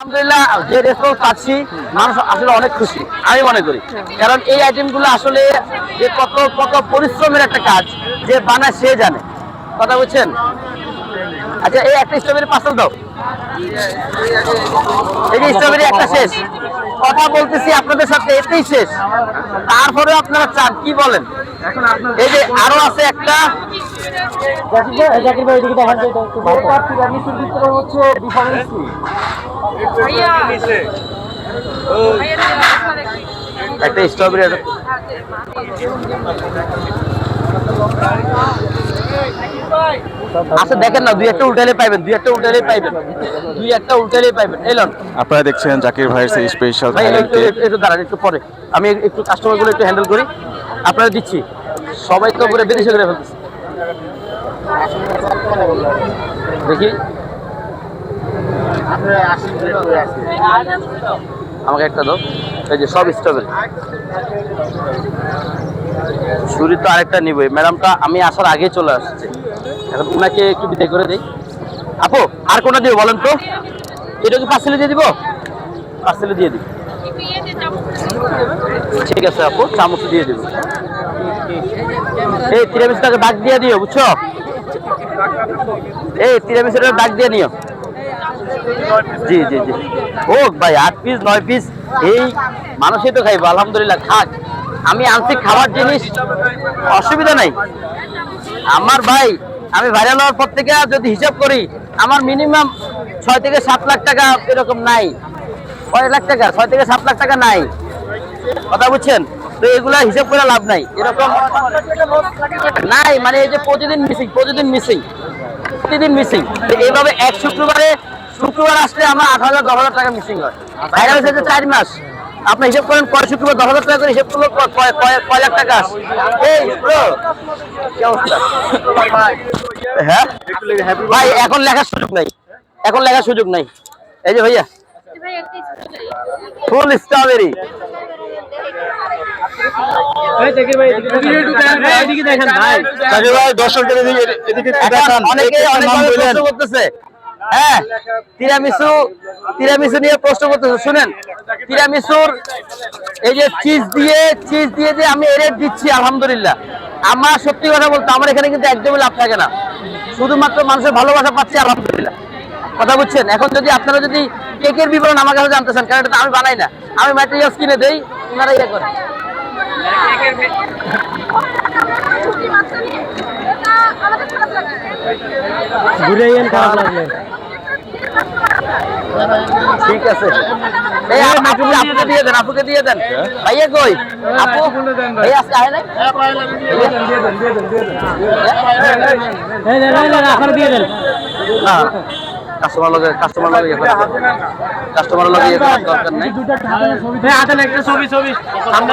আলহামদুলিল্লাহ যে রেসপন্স পাচ্ছি মানুষ আসলে অনেক খুশি আমি মনে করি কারণ এই আইটেমগুলো আসলে যে কত কত পরিশ্রমের একটা কাজ যে বানায় সে জানে কথা বুঝছেন আচ্ছা এই একটা স্ট্রবেরি পার্সেল দাও এই যে স্ট্রবেরি একটা শেষ কথা বলতেছি আপনাদের সাথে এতেই শেষ তারপরে আপনারা চান কি বলেন এই যে আরও আছে একটা একটা স্ট্রবেরি আচ্ছা দেখেন না দুই একটা উল্টালে পাইবেন দুই একটা উল্টালে পাইবেন। দুই একটা উল্টালে পাইবেন। এলন আপনারা দেখছেন জাকির ভাইয়ের সেই স্পেশাল একটু একটু- একটু দাঁড়ান একটু পরে। আমি একটু কাস্টমারগুলো একটু হ্যান্ডেল করি। আপনারা দিচ্ছি। সবাই তো করে বিদেশে করে ফেলতেছে দেখি। আমাকে একটা দাও। এই যে সব স্ট্রবেরি ছুরি তো আরেকটা নিবই। ম্যাডামটা, আমি আসার আগে চলে আসছে। এখন ওনাকে একটু বিদায় করে দিই। আপু, আর কোনটা দিব বলেন তো? এটা কি পার্সেলে দিয়ে দিব? পার্সেলে দিয়ে দিই ঠিক আছে আপু, চামচ দিয়ে দিব। এই তিরামিসটাকে দাগ দিয়ে দিও, বুঝছ? এই তিরামিসটাকে দাগ দিয়ে নিও। জি জি জি। ও ভাই, আট পিস নয় পিস এই মানুষই তো খাইবো, আলহামদুলিল্লাহ খাক আমি আনছি খাবার জিনিস, অসুবিধা নাই। আমার ভাই, আমি ভাইরাল হওয়ার পর থেকে যদি হিসাব করি, আমার মিনিমাম ছয় থেকে সাত লাখ টাকা এরকম নাই। কয় লাখ টাকা, ছয় থেকে সাত লাখ টাকা নাই। কথা বুঝছেন? তো এগুলা হিসাব করে লাভ নাই। এরকম নাই মানে এই যে প্রতিদিন মিসিং প্রতিদিন মিসিং প্রতিদিন মিসিং এইভাবে এক শুক্রবারে শুক্রবার আসলে আমার আট হাজার দশ হাজার টাকা মিসিং হয়। ভাইরাল হয়েছে চার মাস। আপনি হিসাব করেন কয় শুক্রবার দশ হাজার টাকা করে হিসাব করলে কয় লাখ টাকা এই কি অবস্থা? হ্যাঁ? ভাই এখন লেখার সুযোগ নাই। এখন লেখার সুযোগ নাই। এই যে ভাইয়া। ফুল স্ট্রবেরি জাকির ভাই দর্শকদের এদিকে এদিকে অনেকে অনেক করতেছে। হ্যাঁ তিরামিসু তিরামিসু নিয়ে প্রশ্ন করতেছে শুনেন। তিরামিসুর এই যে চিজ দিয়ে চিজ দিয়ে যে আমি এর দিচ্ছি আলহামদুলিল্লাহ। আমার সত্যি কথা বলতে আমার এখানে কিন্তু একদমই লাভ থাকে না। শুধুমাত্র মানুষের ভালোবাসা পাচ্ছি আলহামদুলিল্লাহ। কথা বুঝছেন? এখন যদি আপনারা যদি কেকের বিবরণ আমার কাছে জানতে চান কারণ এটা তো আমি বানাই না। আমি ম্যাটেরিয়ালস কিনে দেই ওনারা ইয়ে করেন ঠিক আছে। এই আপ- আপু আপুকে দিয়ে দেন আপুকে দিয়ে দেন। ভাইয়া কই? আপু? ভাই আজকে আয় নাই? না কাস্টমার লগে কাস্টমার লগে ইয়ে কাস্টমার লগে ইয়ে দরকার নাই। ছবি ছবি। সামনে